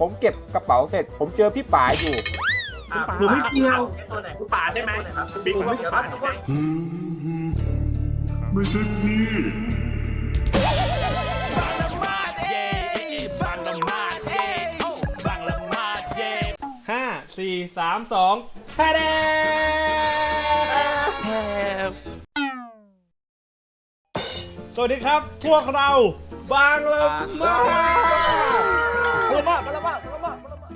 ผมเก็บกระเป๋าเสร็จ ผมเจอพี่ป๋าอยู่หนูไม่เกี่ยว ตัวไหนคุณป่าใช่ไหมคุณบิ๊กว่าคุณป่าใช่ไหมไม่ใช่พี่ ห้าสี่สามสองแช่แดงสวัสดีครับ พวกเราบางละมา มาละมามาละมามาละมา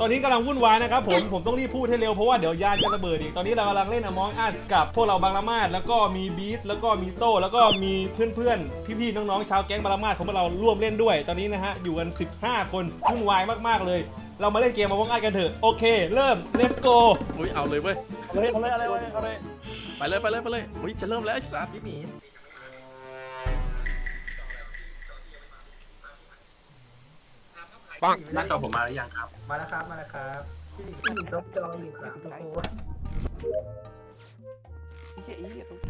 ตอนนี้กำลังวุ่นวายนะครับผม ผมต้องรีบพูดให้เร็วเพราะว่าเดี๋ยวยานจะระเบิดอีก ตอนนี้เรากำลังเล่นอมองอัดกับพวกเราบางละมาดแล้วก็มีบีทแล้วก็มีโต้แล้วก็มีเพื่อนๆ พี่ๆ น้องๆ ชาวแก๊งบางละมาดของพวกเราร่วมเล่นด้วย ตอนนี้นะฮะอยู่กัน 15 คนวุ่นวายมากๆเลย เรามาเล่นเกมอมองอัดกันเถอะ โอเค เริ่ม let's go อุ้ยเอาเลยเว้ยเอาเลยเอาเลยเอาเลยเอาเลยไปเลยไปเลยไปเลยอุ้ยจะเริ่มแล้วไอ้สัสพี่หมี หน้าจอผมมาหรือยังครับ มาแล้วครับ มาแล้วครับพี่หมีพี่หมีจบจออยู่ครับทุกคนเหี้ยเหี้ยตุ๊ก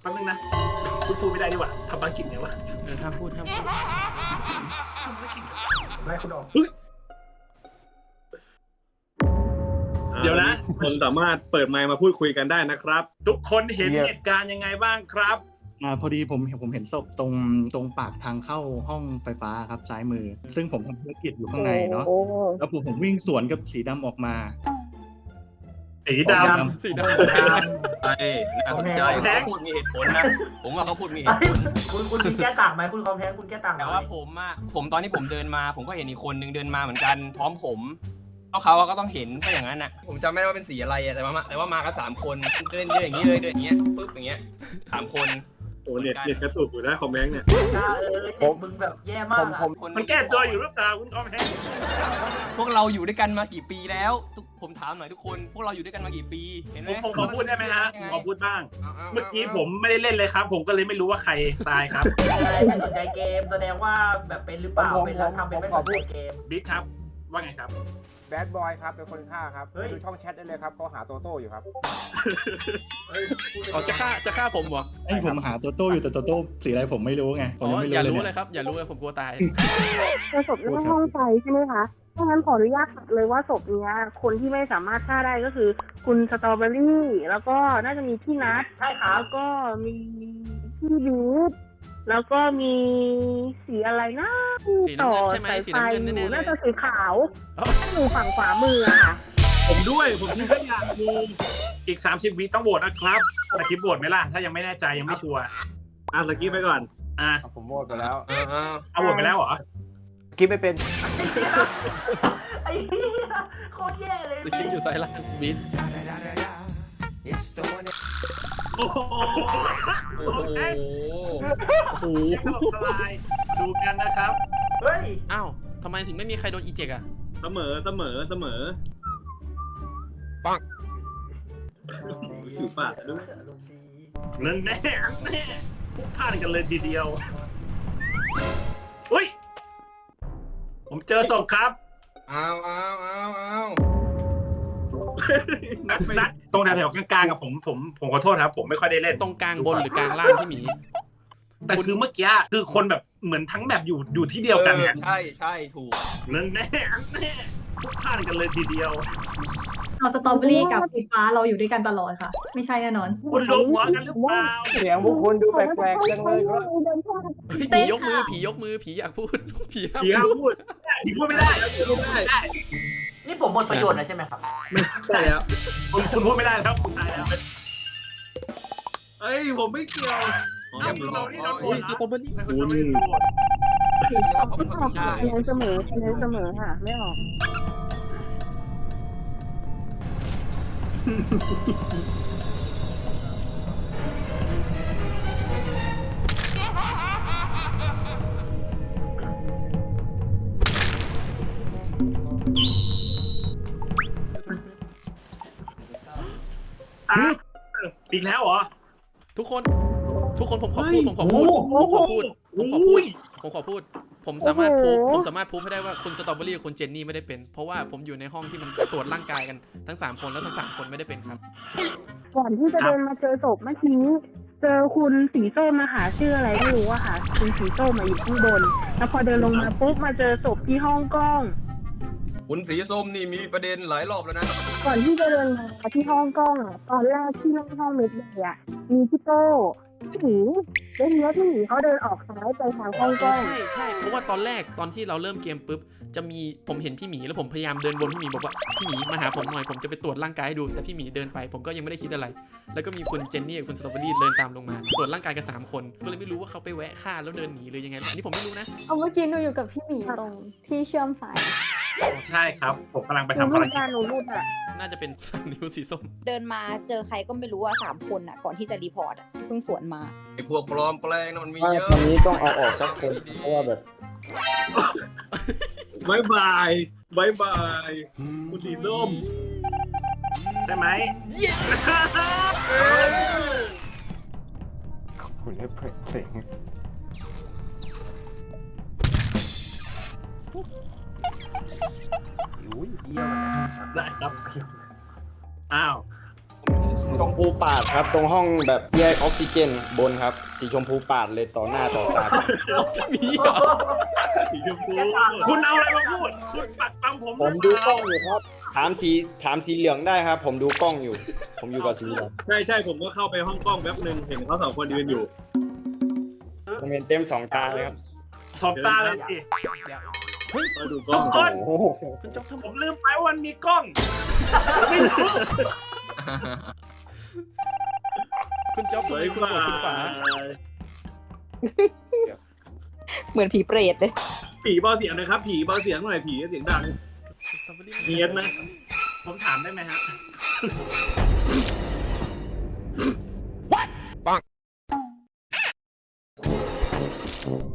แป๊บนึงนะพูดพูดไม่ได้ดีกว่าทำภารกิจเนี่ยวะเออห้ามพูดห้ามพูดไล่คุณออกเดี๋ยวนะ คนสามารถเปิดไมค์มาพูดคุยกันได้นะครับ ทุกคนเห็นเหตุการณ์ยังไงบ้างครับ อ่าพอดีผมผมเห็นศพตรงตรงปากทางเข้าห้องไฟฟ้าครับซ้ายมือ ซึ่งผมทำธุรกิจอยู่ข้างในเนาะแล้วผมผมวิ่งสวนกับสีดำออกมา สีดสีดใช่น่าสนใจเขาพูดมีเหตุผลนะ ผมว่าเขาพูดมีเหตุผล คุณคุณมีแก้ต่างไหมคุณคอมแพงคุณแก้ต่างไหมแต่ว่าผมอะผมตอนที่ผมเดินมา ผมก็เห็นอีกคนนึงเดินมาเหมือนกัน พร้อมผมเพราะเขาก็ต้องเห็นถ้าอย่างนั้นอะผมจำไม่ได้ว่าเป็นสีอะไรอะแต่ว่ามาแต่ว่ามากันสามคนเดินเดินอย่างนี้เลยเดินอย่างเงี้ยปึ๊บอย่างเงี้ยสามคน โอ้เน็ตเน็ตกระตุกอยู่นะคอมเมนต์เนี่ยอ่าเออเด็กมึงแบบแย่มากผมอะผมำมันแก้ตัวอยู่หรือเปล่าคุณคอมแพงพวกเราอยู่ด้วยกันมากี่ปีแล้วทุกผมถามหน่อยทุกคน พวกเราอยู่ด้วยกันมากี่ปี เห็นไหผมมผมขอพูดได้ไหมฮะผมขอพูดบ้างำเมื่อกี้ผมไม่ได้เล่นเลยครับ ผมก็เลยไม่รู้ว่าใครตายครับอะไรไม่สนใจเกมแสดงว่าแบบเป็นหรือเปล่าเป็นแล้วทำเป็นไม่สนใจเกม บิ๊กครับ ว่าไงครับ แบดบอยครับเป็นคนฆ่าครับเฮ้ย ดูช่องแชทได้เลยครับเขาหาโตโต้อยู่ครับเฮ้ยพูดไปอ๋อจะฆ่าจะฆ่าผมเหรอไอ้ผมหาตัวโต้อยู่แต่ตัวโต้สีอะไรผมไม่รู้ไงผมอ๋อยังไม่อย่ารู้รู้เลยเลเนี่ยยครับ อย่ารู้เลยผมกลัวตายเจอศพหน้าห้องไฟใช่ไหมคะถ้างั้นขออนุญาตตัดเลยว่าศพเนี้ย คนที่ไม่สามารถฆ่าได้ก็คือ คุณสตรอเบอรี่ แล้วก็น่าจะมีพี่นัทใช่ครับ แล้วก็มีพี่บีท แล้วก็มีสีอะไรนะสีน้ำเงินใช่ไหมสายสีไฟน้ำเงินอแน่ยู่ๆเลน่ายจะสีขาวอ๋ออยู่ฝั่งขวามืออะค่ะ ผมด้วย ผมทิ้งขยะมูอีก 30วิต้องโหวตนะครับตะคิดโหวตไหมล่ะ ถ้ายังไม่แน่ใจยังไม่ชัวร์ อะสกี้ไปก่อน อะ ผมโหวตไปแล้วเออเออเอาโหวตไปแล้วเหรอ คิดไม่เป็นไอ้เหี้ยโคตรแย่เลยสกิปอยู่ซ้ายล่างบีท โอ้โหโอ้โหโอ้โหสลายดูกันนะครับ เฮ้ย อ้าวทำไมถึงไม่มีใครโดนอีเจกอะเสมอเสมอเสมอ อยู่ปากด้วยนั่นแน่แน่พุกพลาดกันเลยทีเดียวอุ้ย ผมเจอศพครับ เอาเอาเอาเอา นัดนัดตรงแถวๆกลางๆกับผมผมผมขอโทษครับ ผมไม่ค่อยได้เล่นตรงกลางบนหรือกลางล่างที่หมี แต่คือเมื่อกี้คือคนแบบเหมือนทั้งแบบอยู่อยู่ที่เดียวกันเนี่ยใช่ใช่ถูกนั่นแน่แน่พุกพลาดกันเลยทีเดียวเราสตรอเบอรี่กับไฟฟ้าเราอยู่ด้วยกันตลอดค่ะ ไม่ใช่แน่นอน คุณรวมหัวกันหรือเปล่าเสียงพวกคุณดูแปลกๆจังเลยครับผียกมือผียกมือผีอยากพูดผีอยากพี่ห้ามพูดพูดที่พูดไม่ได้พูดไม่ได้ นี่ผมหมดประโยชน์แล้วใช่ไหมครับใช่แล้วคุณคุณพูดไม่ได้แล้วคุณตายแล้วเอ้ยผมไม่เกี่ยวอ๋อเอ้าผมคุณรเราอนี่เราอุ้ยสตรอเบอรี่คุณไม่ได้พูดเขาเป็นคนใช่คะแนนเสมอคะแนนเสมอค่ะ ไม่ออก อีกแล้วเหรอทุกคน ทุกคนผมขอพูดผมขอพูดผมขอพูดผมขอพูดผมขอพูด ผมสามารถพูดโอ้โหผมสามารถพูดให้ได้ว่าคุณสตรอเบอรี่กับคุณเจนนี่ไม่ได้เป็น เพราะว่าผมอยู่ในห้องที่มันตรวจร่างกายกันทั้งสามคนแล้วทั้งสามคนไม่ได้เป็นครับ ก่อนที่จะเดินมาเจอศพเมื่อกี้เจอคุณสีส้มมาหาชื่ออะไรไม่รู้อะค่ะ คุณสีส้มมาอยู่ข้างบน แล้วพอเดินลงมาปุ๊บมาเจอศพที่ห้องกล้อง คุณสีส้มนี่มีประเด็นหลายรอบแล้วนะ ก่อนที่จะเดินมาที่ห้องกล้องอะตอนแรกที่ห้องห้องเม็ดเลยอะมีพี่โต้พี่หมีแล้วทีนี้พี่หมีเขาเดินออกซ้ายไปทางห้องกล้อง ใช่ใช่เพราะว่าตอนแรกตอนที่เราเริ่มเกมปุ๊บ จะมีผมเห็นพี่หมีแล้วผมพยายามเดินวนพี่หมีบอกว่าพี่หมีมาหาผมหน่อยผมจะไปตรวจร่างกายให้ดูแต่พี่หมีเดินไป ผมก็ยังไม่ได้คิดอะไร แล้วก็มีคุณเจนนี่กับคุณสตรอเบอรี่เดินตามลงมา ตรวจร่างกายกันสามคน ก็เลยไม่รู้ว่าเขาไปแวะฆ่าแล้วเดินหนีหรือยังไงอันนี้ผมไม่รู้นะเอาเมื่อกี้หนูอยู่กับพี่หมีตรงที่เชื่อมสายใช่ครับ ผมกำลังไปหนูทำรูภารดกิจอะหนูรูดอะน่าจะเป็นสันนิ้วสีส้ม เดินมาเจอใครก็ไม่รู้ว่าสามคนอะก่อนที่จะรีพอร์ตอะเพิ่งสวนมาไอ้พวกปลอมแปลงน่ะมันมีไม่เยอะตอนนี้ต้องเอาออกสักคนเพราะว่าแบบ บายบายบายบายคุณสีส้มใช่ไหมคุณได้เปิดเพลงอุ้ยเยี่ยมเลยนะได้ครับอ้าวชมพูปาดครับ ตรงห้องแบบแยกออกซิเจนบนครับ สีชมพูปาดเลยต่อหน้าต่อตาพี่หมีเหรอ สีชมพูคุณเอาอะไรมาพูด คุณปักปั๊มผมผมดูกล้องอยู่ครับ ถามสีถามสีเหลืองได้ครับ ผมดูกล้องอยู่ ผมอยู่กับสีเหลืองใช่ใช่ผมก็เข้าไปห้องกล้องแป๊บหนึ่งเห็นเขาสองคนยืนอยู่ผมเห็นเต็มสองตาเลยครับถบตาเลยสิก็ดูกล้องทุกคนโอ้โหคุณจ๊อบทำผมลืมไปว่ามันมีกล้องคุณจ๊อบทำบาไมยคุณบาบอกคุณป๋าย เหมือนผีเปรตเลย ผีเบาเสียงหนะครับ ผีเบาเสียงหน่อยผีเสียงดัง สตรอเบอรี่เนียนนะ ผมถามได้ไหมฮะ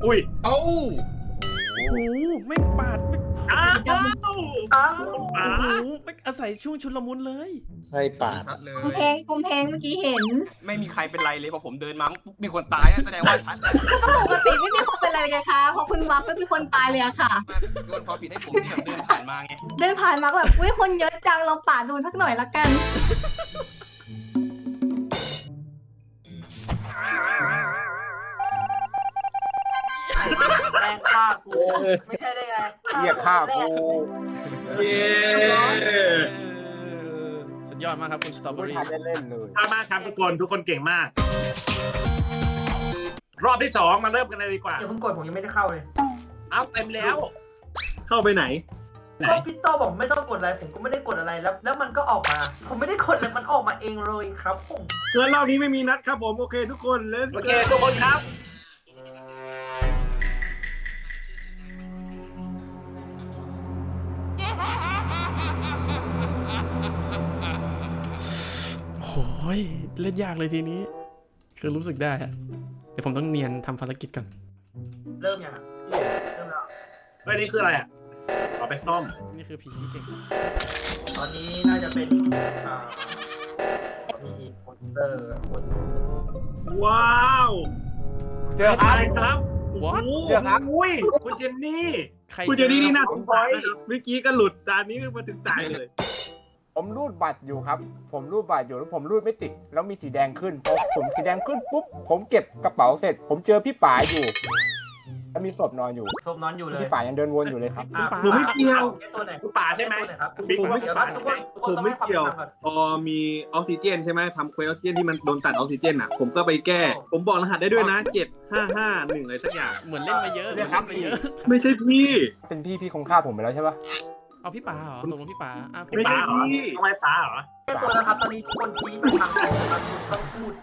อุ้ย เอ้าโอ้ โหแม่งปาดแม่งอ้าวอ้าวโอ้โหแม่งอาศัยช่วงชุลมุนเลย ใช่ปาดชัดเลกุมยแพงกุมแพงเมื่อกี้เห็นไม่มีใครเป็นไรเลยพอผมเดินมาปุ๊บมีคนตายอะแสดงว่าชัดเลยก็ปกติไม่มีคนเป็นอะไรเลยคะเพราะคุณวักไม่มีคนตายเลยอะค่ะ โยนความผิดให้ผมที่แบบเดินผ่านมาไงเดินผ่านมาก็แบบอุ้ยคนเยอะจังเราปาดดูสักหน่อยละกัน แรงฆ่ากูไม่ใช่ได้ไงเรียกฆ่ากูเย้สุดยอดมากครับคุณสตรอเบอไม่รี่ทันได้เล่นเลยขอบคุณมากครับทุกคนทุกคนเก่งมาก รอบที่สองมาเริ่มกันเลยดีกว่าอย่าเพิ่งกดผมยังไม่ได้เข้าเลย เอาเต็มแล้ว เข้าไปไหนไหนก็พี่โต้บอกไม่ต้องกดอะไรผมก็ไม่ได้กดอะไรแล้ว แล้วมันก็ออกมา ผมไม่ได้กดเลยมันออกมาเองเลยครับผมเชิญรอบนี้ไม่มีนัดครับผมโอเคทุกคน let's โอเค go ทุกคนครับ โอ้ย เล่นยากเลยทีนี้ คือรู้สึกได้อะเดี๋ยวผมต้องเนียนทำภารกิจก่อน เริ่มยังอะเริ่มแล้วเฮ้ยนี่คืออะไรอะเอาไปซ่อมนี่คือผีที่เก่ง ตอนนี้น่าจะเป็นอ่ามีโปสเตอร์คนว้าวเจอใคอัรนครับ What? โอ้โหอุ้ยคุณเจนนี่ ใครคุณเจนี่นี่น่าเจสองสารนะครับเมื่อกี้ก็หลุดตานี้มาถึงตายเลย ผมรูดบัตรอยู่ครับ ผมรูดบัตรอยู่แล้วผมรูดไม่ติด แล้วมีสีแดงขึ้นพอผมสีแดงขึ้นปุ๊บผมเก็บกระเป๋าเสร็จ ผมเจอพี่ป๋าอยู่ แล้วมีศพนอนอยู่ชมนอนอยู่เลยพี่ป๋ายังเดินวนอยู่เลยครับ อะผมไม่เกี่ยว แก้ตัวไหนคุณป่าใช่ไหม แก้ตัวหนครับคุณบิ๊กผมไม่เดี๋ยวป่านะทุกใช่คไหมนทุกคผนมต้องไม่ให้ความเกี่ยวสำคัญก่อน พอมีออกซิเจนใช่ไหมทำเควสออกซิเจนที่มันโดนตัดออกซิเจนอะ ผมก็ไปแก้ ผมบอกรหัสได้ด้วยนะเจ็ดห้าห้าหนึ่งอะไรสักอย่าง เหมือนเล่นมาเยอะเหมือนเล่นมาเยอะ ไม่ใช่พี่ เป็นพี่พี่คงฆ่าผมไปแล้วใช่ปะ เอาพี่ป๋าเหรอตกลงพี่ป๋าอะผมไม่ใช่ป่าเหรอพี่ ทำไมป่าเหรอแก้ตัวนะครับตอนนี้ทุกคนชี้ไปทางไหนนะครับคุณต้องพูด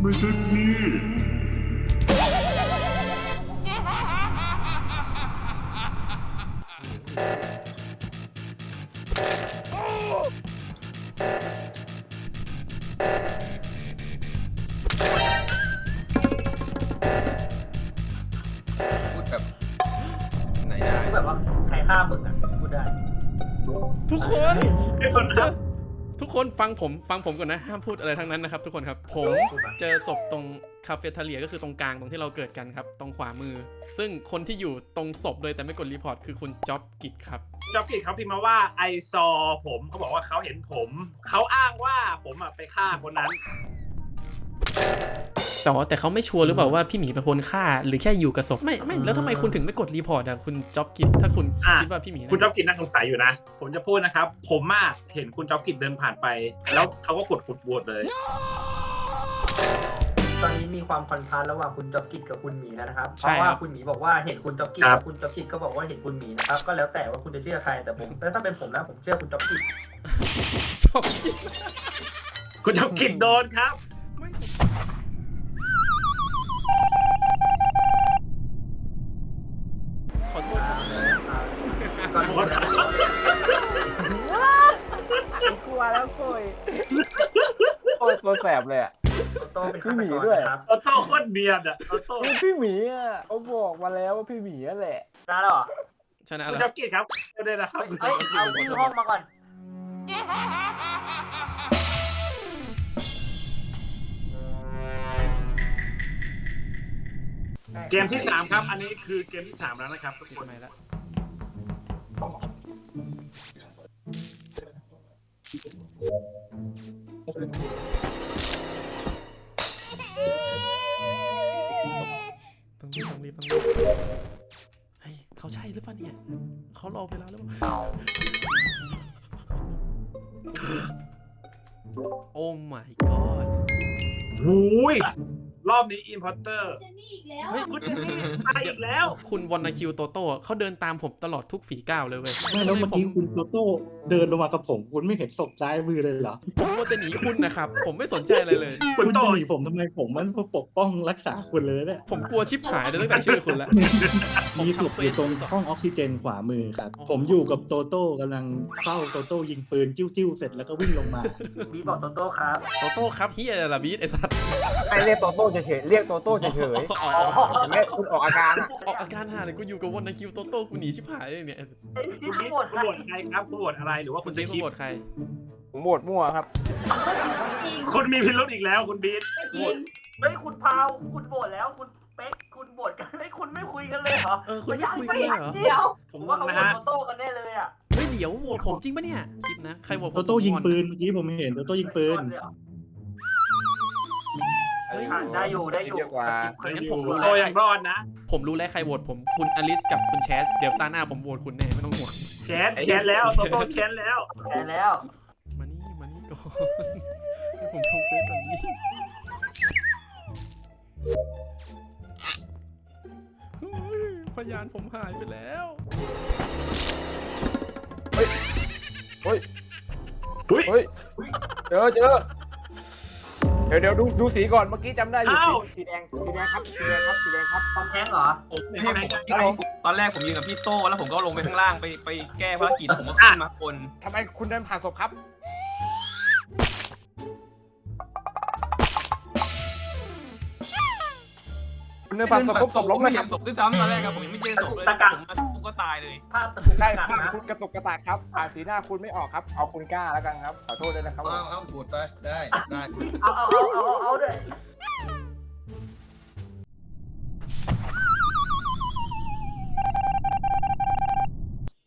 ไม่ใช่พี่ มึงอะพูดได้ทุกคนไอ้คนครับทุกคนฟังผมฟังผมก่อนนะห้ามพูดอะไรทั้งนั้นนะครับ ทุกคนครับผมเจอศพตรงคาเฟ่ทาเลียก็คือตรงกลางตรงที่เราเกิดกันครับ ตรงขวามือ ซึ่งคนที่อยู่ตรงศพเลยแต่ไม่กดรีพอร์ตคือคุณจ๊อบกิจครับจ็อกกี้เขาพิมพ์มาว่าไอซอผมเขาบอกว่าเขาเห็นผม เขาอ้างว่าผมอะไปฆ่าคนนั้น แต่ว่าแต่เขาไม่ชัวร์หรือเปล่าว่าพี่หมีเป็นคนฆ่า หรือแค่อยู่กับศพไม่ไม่แล้วทำไมคุณถึงไม่กดรีพอร์ตอะคุณจ็อบกินถ้าคุณอะคิดว่าพี่หมีนะคุณจ๊อบกินน่าสงสัยอยู่นะ ผมจะพูดนะครับ ผมมากเห็นคุณจ๊อบกินเดินผ่านไป แล้วเขาก็กดกดโหวตเลยตอนนี้มีความคอนทราสต์ระหว่างคุณจ็อบกิจกับคุณหมีแล้วนะครับ เพใช่ราะคว่ารับคุณหมีบอกว่าเห็นคุณจ็อบกิจครับ คุณจ็อบกิจก็บอกว่าเห็นคุณหมีนะครับ ก็แล้วแต่ว่าคุณจะเชื่อใคร แต่ผมแต่ถ้าเป็นผมนะผมเชื่อคุณจ็อบกิจจ็อบกินคุณจ๊อบกินโดนครับ อโทษครับกลัวแล้วคุยโอ้ยตัวแสบเลยอะ โต้เป็นพี่ฆาหตมีกรด้วยนะครับออโต้โคตรเนียนอะออโต้พี่หมีอะเขาบอกมาแล้วว่าพี่หมีนั่นแหละได้แล้วเหรอชนะคุณแล้วจ๊อบกินครับก็ได้นะครับ เฮ้ย เอาชื่อห้องมาก่อน เกมที่สามครับ อันนี้คือเกมที่สามแล้วนะครับทุกปิดคนไมค์แล้วต้องรีบต้องรีบต้องรีบเฮ้ยเขาใช่หรือเปล่าเนี่ยเขารอเวลาหรือเปล่าโอ้ my god หูย รอบนี้อินพอร์เตอร์เจนนี่อีกแล้วเฮ้ยคุณเจนนี่มาอีกแล้ว คุณวอนาคิวโตโต้อะเขาเดินตามผมตลอดทุกฝีก้าวเลยเว้ยไม่แล้วเมื่อกี้คุณโตโต้เดินลงมากับผม คุณไม่เห็นศพซ้ายมือเลยเหรอ ผมว่าจะหนีคุณนะครับ ผมไม่สนใจอะไรเลย คุคุณณโต้จะหนีผมทำไมผมมันปกป้องรักษาคุณเลยเนี่ยผมกลัวชิบหายเลยตั้งแต่ชื่อคุณแล้ว มีศพอยู่ตรงห้องออกซิเจนขวามือครับ อ๋อ ผมอยู่กับโตโต้กำลังเฝ้าโตโต้ยิงปืนจิ้วๆเสร็จแล้วก็วิ่งลงมา บีบอกโตโต้ครับ โตโต้ครับเฮียอะไรล่ะบีทไอ้สัตว์ไม่เรียกโตโต้เฉยๆเรียกโตโต้เฉยอ๋อๆเห็นไหมคุณออกอาการอะออกอาการหาเลยกูอยู่กับวอนาคิวโตโต้กูหนีชิบหายเลยเนี่ยไอ้คุที่ณทั้บิ๊งกหมดคุณโหวตใครครับคุณโหวตอะไรหรือว่าคุคุณณจะจะคิคิดดบทใคร ผมโหวตมั่วครับ จริงคุณมีพิรุธอีกแล้วคุณบิ๊กไม่จริงเฮ้ยคุณพาวคุณโบดแล้วคุณเป๊กคุณโบดกันเฮ้ยคุณไม่คุยกันเลยเหรอเออคุณไม่คุยกันเลยเหรอ เดี๋ยวผผมมว่าเขานะโบดฮะโตโต้กันแน่เลยอะเฮ้ยเดี๋ยวโหวตผมจริงปะเนี่ยคลิปนะใครโหวตผมโตโต้ยิงผมงอนปืนเมื่อกี้ผมเห็นโตโต้ยิงปืนเฮ้ยอะได้อยู่ได้อยู่เรียกว่า งั้นผมรู้โตแล้วยังรอดนะผมรู้แล้วใครโหวตผมคุณอลิสกับคุณแชสเดี๋ยวตาหน้าผมโหวตคุณแน่ไม่ต้องห่วงแค้นแค้นแล้วโตโต้แค้นแล้วแพ้แล้ว มานี่มานี่ก่อนให้ผมทำเฟซแบบนี้เฮ้ยพยานผมหายไปแล้วเฮ้ยอุ้ยเฮ้ย เจอเจอ เดี๋ยวเดี๋ยวดูดูสีก่อนเมื่อกี้จำได้อยู่อ้าว สีสีแดงสีแดงครับสีแดงครับสีแดงครับความแท้งเหรอ ผมให้ผม ตอนแรกผมยืนกับพี่โต้แล้วผมก็ลงไปข้างล่างไปไปแก้ภารกิจแล้วผมก็ขึ้นมาคนทำไมคุณเดินผ่านศพครับ คุณเดินผ่านศพปุ๊บศพล้มไม่เลยคเห็รับนศพด้วยซ้ำตอนแรกครับผมยังไม่เจอศพเลยตะกักผมมาปุ๊บ ก็ตายเลย ภาพตะกุกใช่ตะกักคุณนะคุณกระตุกกระตากครับอ่านสีหน้าคุณไม่ออกครับ เอาคุณกล้าแล้วกันครับ ขอโทษด้วยนะครับผมเอาเอาบวชไปได้ได้เอาเอาเอาเอาเอาด้วย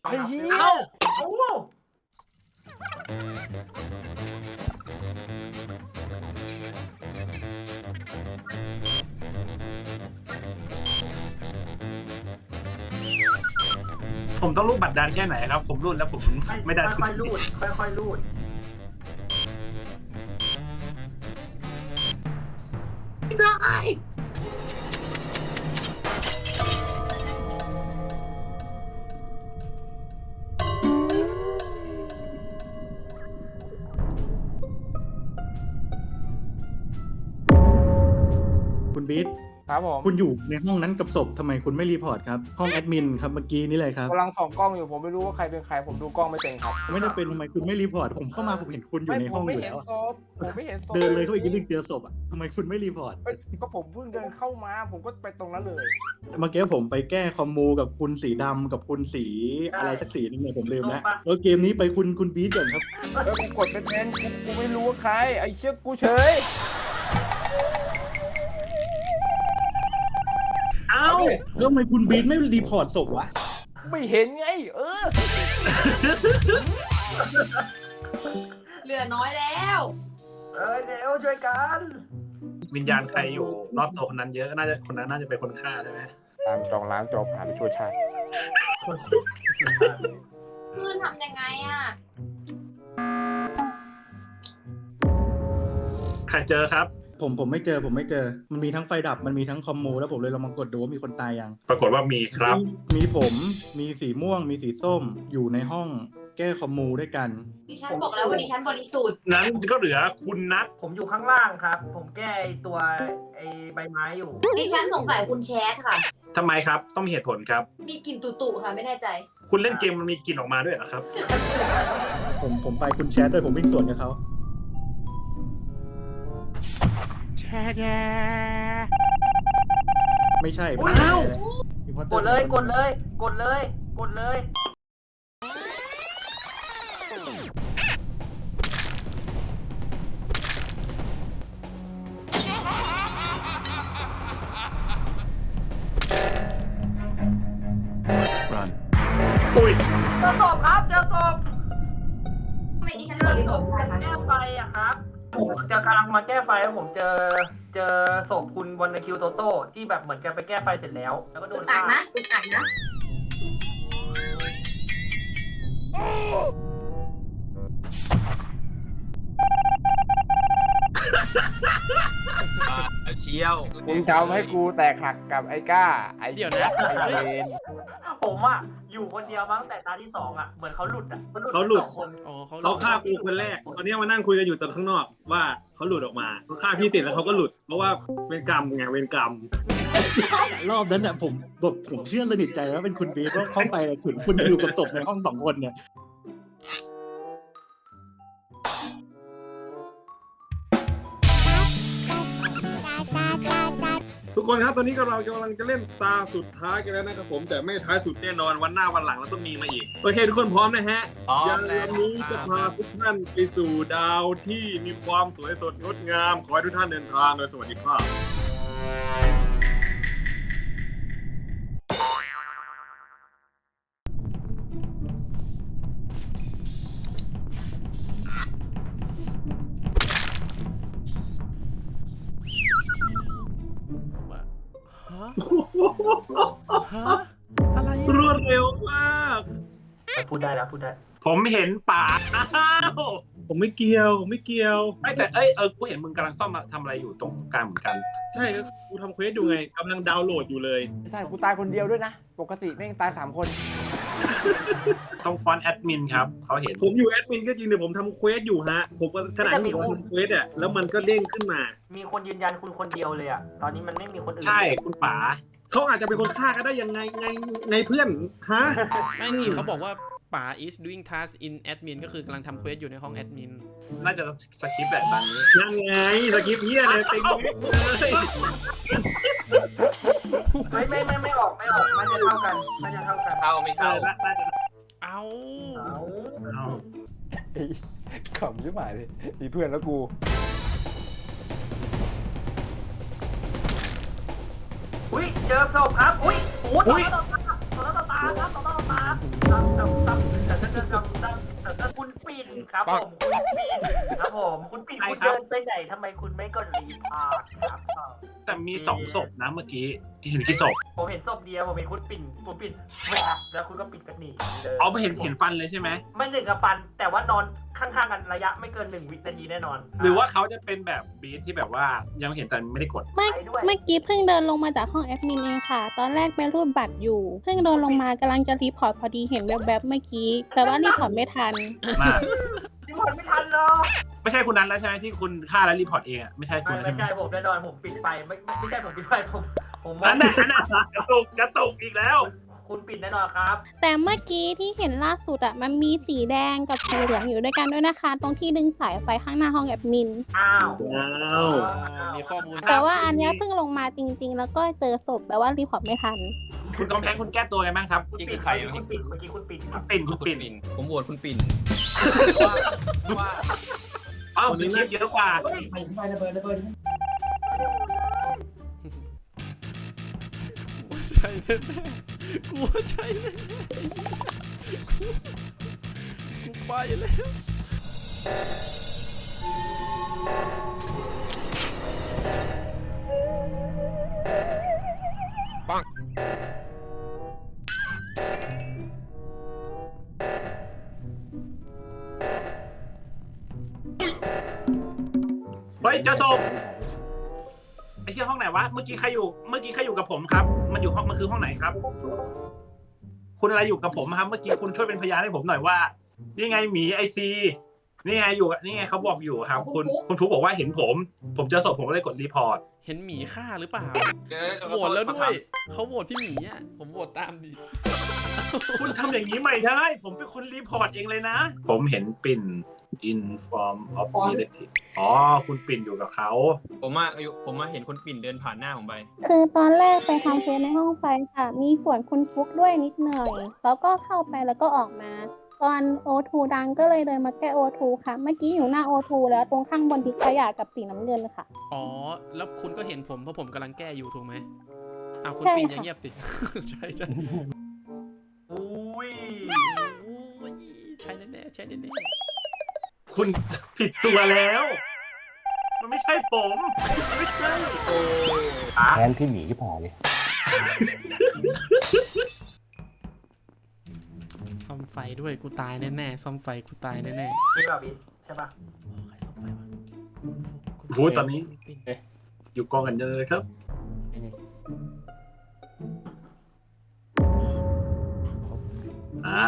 ไอ้เหี้ย เอ้าโอ้ ผมต้องรูดบัตรดานแค่ไหนครับ ผมรูดแล้วผมไม่ได้ค่อยๆรูดค่อยๆรูด ครับผมคุณอยู่ในห้องนั้นกับศพทำไมคุณไม่รีพอร์ตครับ ห้องแอดมินครับเมื่อกี้นี่เลยครับกำลังส่องกล้องอยู่ผมไม่รู้ว่าใครเป็นใครผมดูกล้องไม่เป็นครับไม่ได้เป็นทำไมคุณไม่รีพอร์ตผมเข้ามาผมเห็นคุณอยู่ในไม่ห้ผอมงอไม่ยู่เห็นแล้วอะศพผมไม่เห็นศพเดินเลยเข้าไปอีกนิดนึงเจอศพอะทำไมคุณไม่รีพอร์ตเอ้ยก็ผมเพิ่งเดินเข้ามาผมก็ไปตรงนั้นเลยเมื่อกี้ผมไปแก้คอมมูกับคุณสีดำกับคุณสีอะไรสักสีนึงเนี่ยผมลืมแล้วแล้วเกมนี้ไปคุณคุณบีทก่อนครับแล้วกูกดเป็นเป็นกูกูไม่รู้ว่าใครไอ้เชือกกูเฉย อ้าแล้วทำไมคุณบีทไม่รีพอร์ตศพวะ ไม่เห็นไง เออ เหลือน้อยแล้ว เออเดี๋ยวช่วยกันวิญญาณใครอยู่รอบตัวคนนั้นเยอะก็น่าจะคนนั้นน่าจะเป็นคนฆ่าใช่ไหมตามจองล้างจองผ่านไปชั่วชาติคืนทำยังไงอะ ใครเจอครับ ผมผมไม่เจอผมไม่เจอ มันมีทั้งไฟดับมันมีทั้งคอมมูแล้วผมเลยลองมากดดูว่ามีคนตายยัง ปรากฏว่ามีครับ มีผมมีสีม่วง มีสีส้มอยู่ในห้องแก้คอมมูด้วยกัน ดิฉันบอกแล้วว่าดิฉันบริสุทธิ์ นั้นก็เหลือคุณนัทผมอยู่ข้างล่างครับ ผมแก้ไอ้ตัวไอ้ใบไม้อยู่ ดิฉันสงสัยคุณแชทค่ะ ทำไมครับ ต้องมีเหตุผลครับ มีกลิ่นตุ่ๆค่ะไม่แน่ใจ คุณเล่นเกมมันมีกลิ่นออกมาด้วยเหรอครับ ผมผมไปคุณแชทด้วยผมวิ่งสวนกับเขา ไม่ใช่อุ๊ยอ้าว กดเลยกดเลย กดเลย กดเลย ผมจะกำลังมาแก้ไฟแล้วผมเจอเจอศพคุณบนในคิวโตโต้ที่แบบเหมือนกันไปแก้ไฟเสร็จแล้ว แล้วก็โดอึนดอัดฆ่านะอึดอัดนะเชียวมึงจะเอาให้กูแตกหักกับไอ้ก้า ไอ้เดี๋ยวนะ ไอ้เวน ผมอะอยู่คนเดียวมั้งแต่ตาที่สองอะเหมือนเขาหลุดอะเขาหลุดสองคน อ๋อเขาเขาฆ่ากูคนแรกตอนนี้มานั่งคุยกันอยู่แต่ข้างนอกว่าเขาหลุดออกมาเขาฆ่าพี่ติดแล้วเขาก็หลุด เพราะว่าเป็นกรรมไงเวรกรรม รอบนั้นอะผมแบบผมเชื่อสนิทใจว่าเป็นคุณบีเพราะเข้าไปคุณคุณอยู่กับศพในห้องสองคนเนี่ย ทุกคนครับตอนนี้ก็เรากำลังจะเล่นตาสุดท้ายกันแล้วนะครับผมแต่ไม่ท้ายสุดแน่นอนวันหน้าวันหลังเราต้องมีมาอีกโอเคทุกคนพร้อมนะฮะพร้อมยานแล้วลำนี้จะพาทุกท่านไปสู่ดาวที่มีความสวยสดงดงามขอให้ทุกท่านเดินทางโดยสวัสดิภาพ ฮะฮะอะไรรวดเร็วมาก พูดได้แล้วพูดได้ ผมเห็นป่าอ้าวผมไม่เกี่ยวผมไม่เกี่ยว ไม่แต่เอ้ยเออกูเห็นมึงกำลังซ่อมทำอะไรอยู่ตรงกลางเหมือนกัน ใช่ก็กูทำเควสอยู่ไงกำลังดาวน์โหลดอยู่เลยไม่ใช่กูตายคนเดียวด้วยนะ ปกติแม่งตายสามคน ตรงฟอนต์แอดมินครับเขาเห็น ผมอยู่แอดมินก็จริงแต่ผมทำเควสอยู่ฮะ ผมก็ขณะที่ผมทำเควสอะแล้วมันก็เด้งขึ้นมา มีคนยืนยันคุณคนเดียวเลยอะตอนนี้มันไม่มีคนอื่น ใช่คุณป๋าเขาอาจจะเป็นคนฆ่าก็ได้ยังไงไงไงเพื่อนฮะไม่นี่เขาบอกว่าป๋า is doing task in admin ก็คือกำลังทำเควสอยู่ในห้องแอดมิน น่าจะสคริปต์แบบตอนนี้นั่นไงสกิปเฮียเลยเต็มเลยไม่ไม่ไม่ไม่ออกไม่ออกมันจะเท่ากันมันจะเท่ากันเข้าไม่เอเข้าอน่าน่าจะายมีเพื่อนแล้วกู อุ้ยเจอศพครับ อุ้ยปูดต่อหาต่อตาครับต่อาต่ตาครับต่อาต่ตาครับต่อหน้าต่อตต่ถ้าคุณปิ่นครับผมคุณปิ่นครับผมคุณปิ่นคุณเดินไปไหนทำไมคุณไม่กดรีพอร์ตครับ แต่มีสองศพนะเมื่อกี้เห็นกี่ศพผมเห็นศพเดียวผมเห็นคุณปิ่นคุณปิ่นแหวกแล้วคุณก็ปิดกันหนีเลยเอาไปเห็นเห็นฟันเลยใช่ไหมไม่หนึ่งกับฟัน แต่ว่านอนข้างๆกันระยะไม่เกินหนึ่งวินาทีแน่นอน หรือว่าเขาจะเป็นแบบบีทที่แบบว่ายังเห็นแต่ไม่ได้กดไปด้วยเมื่อกี้เพิ่งเดินลงมาจากห้องแอดมินเองค่ะ ตอนแรกไปรูดบัตรอยู่ เพิ่งเดินลงมากำลังจะรีพอร์ตพอดีเห็นแวบๆเมื่อกี้ แต่ว่ารีพอร์ตไม่ทัน มากรีพอร์ตไม่ทันหรอก ไม่ใช่คุณนั้นแล้วใช่ไหมที่คุณฆ่าแล้วรีพอร์ตเองอะไม่ใช่คุณไม่นะไม่ใช่ไหมใช่ผมแน่นอนผมปิดไปไม่ไม่ไม่ใช่ผมปิดไปผมผมมออังนนั้นอันนั้นกระตุกกระตุกอีกแล้ว คุณปิดแน่นอนครับ แต่เมื่อกี้ที่เห็นล่าสุดอะมันมีสีแดงกับสีเหลืองอยู่ด้วยกันด้วยนะคะ ตรงที่ดึงสายไฟข้างหน้าห้องแอดมิน อ้าวว้าวมีข้อมูลแต่ว่าอันเนี้ยเพิ่งลงมาจริง ๆ แล้วก็เจอศพแต่ว่ารีพอร์ตไม่ทัน คุณกำแพงคุณแก้ตัวไงบ้างครับคุณนี่ปิคืดอใครคุณปิดเมื่อกี้คุณปิดครับปิ่นคุณคุณปิ่นปิ่นผมโหวตคุณปิ่นเพราะว่าเพราะว่าอ้าวสคริปต์เยอะกว่าเฮ้ยไฟระเบิดระเบิด ใช่แน่ๆกูว่าใช่แน่ๆกูไปแล้วเะเมื่อกี้ใครอยู่ เมื่อกี้ใครอยู่กับผมครับ มันอยู่ห้องมันคือห้องไหนครับ คุณอะไรอยู่กับผมครับ เมื่อกี้คุณช่วยเป็นพยานให้ผมหน่อยว่า นี่ไงหมีไอซีนี่ไงอยู่นี่ไงเขาบอกอยู่ครับ คุณคุณทุกบอกว่าเห็นผม ผมเจอศพผมก็เลยกดรีพอร์ต เห็นหมีฆ่าหรือเปล่าเดี๋ยวโหวตแล้วด้วยเขาโหวตพี่หมีอะผมโหวตตามดิ คุณทำอย่างนี้ไม่ได้ ผมเป็นคนรีพอร์ตเองเลยนะ ผมเห็นปิ่น in form of electric อ๋อ คุณปิ่นอยู่กับเขา ผมมาอายุผมมาเห็นคนปิ่นเดินผ่านหน้าผมไป คือตอนแรกไปทำเฟซในห้องไฟค่ะ มีส่วนคุณฟุกด้วยนิดหน่อย แล้วก็เข้าไปแล้วก็ออกมา ตอนโอทูดังก็เลยเดินมาแก้โอทูค่ะ เมื่อกี้อยู่หน้าโอทูแล้วตรงข้างบนทิศขยะกับสีน้ำเงินค่ะ อ๋อ แล้วคุณก็เห็นผมเพราะผมกำลังแก้อยู่ถูกไหมอ้าวคุณใช่ปิ่นอค่ะย่าเงียบสิ ใช่ใช่ ใช่แน่ๆใช่แน่คุณผิดตัวแล้ว มันไม่ใช่ผมมันไม่ใช่แทนพี่หมีที่ผ่าเลยๆซ่อมไฟด้วยกูตายแน่ๆซ่อมไฟกูตายแน่นี่ป่ะบิ๊ใช่ป่ะๆใครซ่อมไฟวะพูดตอนนี้คุณปิ่นอยู่กองกันเยอะเลยครับ อ่า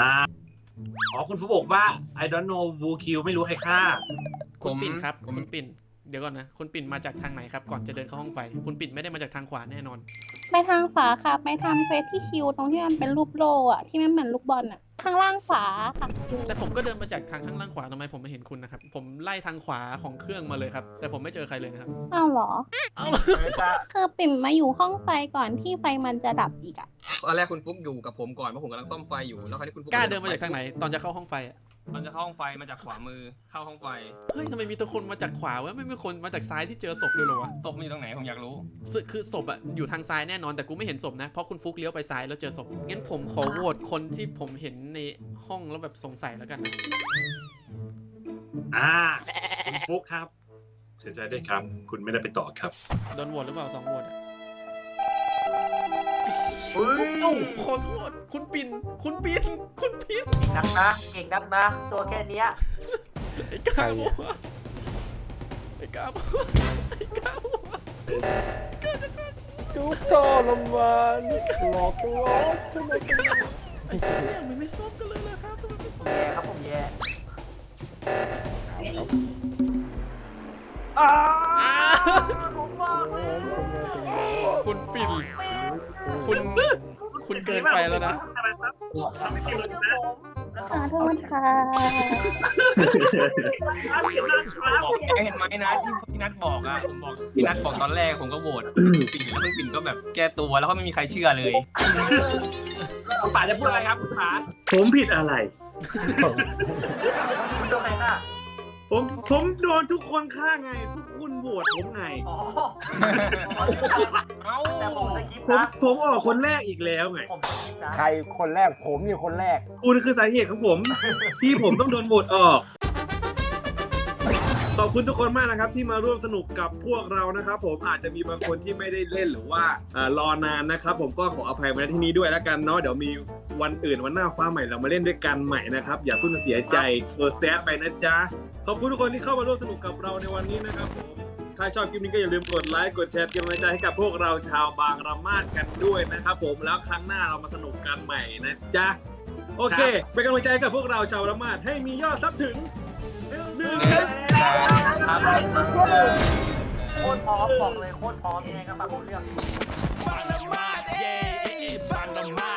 อ๋อคุณฟุกบอกว่า I don't know who kill ไม่รู้ใครฆ่า คุณปิ่นครับผม คุณปิ่นเดี๋ยวก่อนนะ คุณปิ่นมาจากทางไหนครับ ก่อนจะเดินเข้าห้องไฟคุณปิ่นไม่ได้มาจากทางขวาแน่นอน ไปทางขวาค่ะ ไปทำเฟซที่คิวตรงที่มันเป็นรูปโลอะที่มันเหมือนลูกบอลอะข้างล่างขวาค่ะแต่ผมก็เดินมาจากทางข้างล่างขวาทำไมผมไม่เห็นคุณนะครับ ผมไล่ทางขวาของเครื่องมาเลยครับ แต่ผมไม่เจอใครเลยนะครับ อ้าวเหรอเอาคือปิ่มมาอยู่ห้องไฟก่อนที่ไฟมันจะดับอีกอะตอนแรกคุณฟุกอยู่กับผมก่อนเพราะผมกำลังซ่อมไฟอยู่แล้วคราวนี้คุณฟุกกล้าเดินมาจากทางไหน ตอนจะเข้าห้องไฟอะ ตอนจะเข้าห้องไฟมาจากขวามือเข้าห้องไฟเฮ้ยทำไมมีแต่คนมาจากขวาวะไม่มีคนมาจากซ้ายที่เจอศพเลยเหรอวะศพมันอยู่ตรงไหนผมอยากรู้ซึ่งคือศพอะอยู่ทางซ้ายแน่นอนแต่กูไม่เห็นศพนะเพราะคุณฟุกเลี้ยวไปซ้ายแล้วเจอศพงั้นผมขอโหวตคนที่ผมเห็นในห้องแล้วแบบสงสัยแล้วกันนะอ่าคุณฟุกครับ เสียใจด้วยครับ คุณไม่ได้ไปต่อครับโดนโหวตหรือเปล่าสองโหวตอะ เฮ้ยเอ้าขอโทษ คุณปิ่น คุณปิ่น คุณปิ่นเก่งนักนะเก่งนักนะ ตัวแค่เนี้ยไอ้กาบอกว่าไอ้กาบอกว่าไอ้กาบอกว่าจุกทรมานหลอกหลอกทำไมกันไอ้เหี้ยมันไม่ซ่อมกันเลยเหรอครับทำไมไม่ผมแย่ครับผมแย่อ้าผมบอกเลยคุณปิ่น คุณ คุณเกินไปแล้วนะ ทำไม่ผิดเลยนะขอโทษค่ะบอกแกเห็นไหมนะที่พี่นัทบอกอะผมบอกพี่นัทบอกตอนแรกผมก็โหวตปิ่นแล้วคุณปิ่นก็แบบแก้ตัวแล้วก็ไม่มีใครเชื่อเลย คุณป๋าจะพูดอะไรครับคุณป๋าผมผิดอะไร คุณโดนใครฆ่า ผมผมโดนทุกคนฆ่าไงพวกคุณโหวตผมไง อ๋อเอ้าแต่ผมสคริปต์ผมนะ ผมออกคนแรกอีกแล้วไง ผมสคริปต์นะ ใครคนแรกผมนี่คนแรก คุณคือสาเหตุของผม ที่ผมต้องโดนโหวตออก ขอบคุณทุกคนมากนะครับที่มาร่วมสนุกกับพวกเรานะครับ ผมอาจจะมีบางคนที่ไม่ได้เล่นหรือว่าเอ่อรอนานนะครับ ผมก็ขออภัยมาณที่นี้ด้วยแล้วกันเนาะเดี๋ยวมีวันอื่นวันหน้าฟ้าใหม่เรามาเล่นด้วยกันใหม่นะครับ อย่าเพิ่งเสียใจเออแซะไปนะจ๊ะขอบคุณทุกคนที่เข้ามาร่วมสนุกกับเราในวันนี้นะครับผมถ้าชอบคลิปนี้ก็อย่าลืมกดไลค์กดแชร์เป็นกำลังใจให้กับพวกเราชาวบางระมาดกันด้วยนะครับ ผมแล้วครั้งหน้าเรามาสนุกกันใหม่นะจ๊ะโอเค เป็นกำลังใจให้กับพวกเราชาวละมาดให้มียอดทรัพย์ถึง โคตรพร้อมบอกเลยโคตรพร้อมยังไงก็ฟังผมเรื่อง Panama Day Panama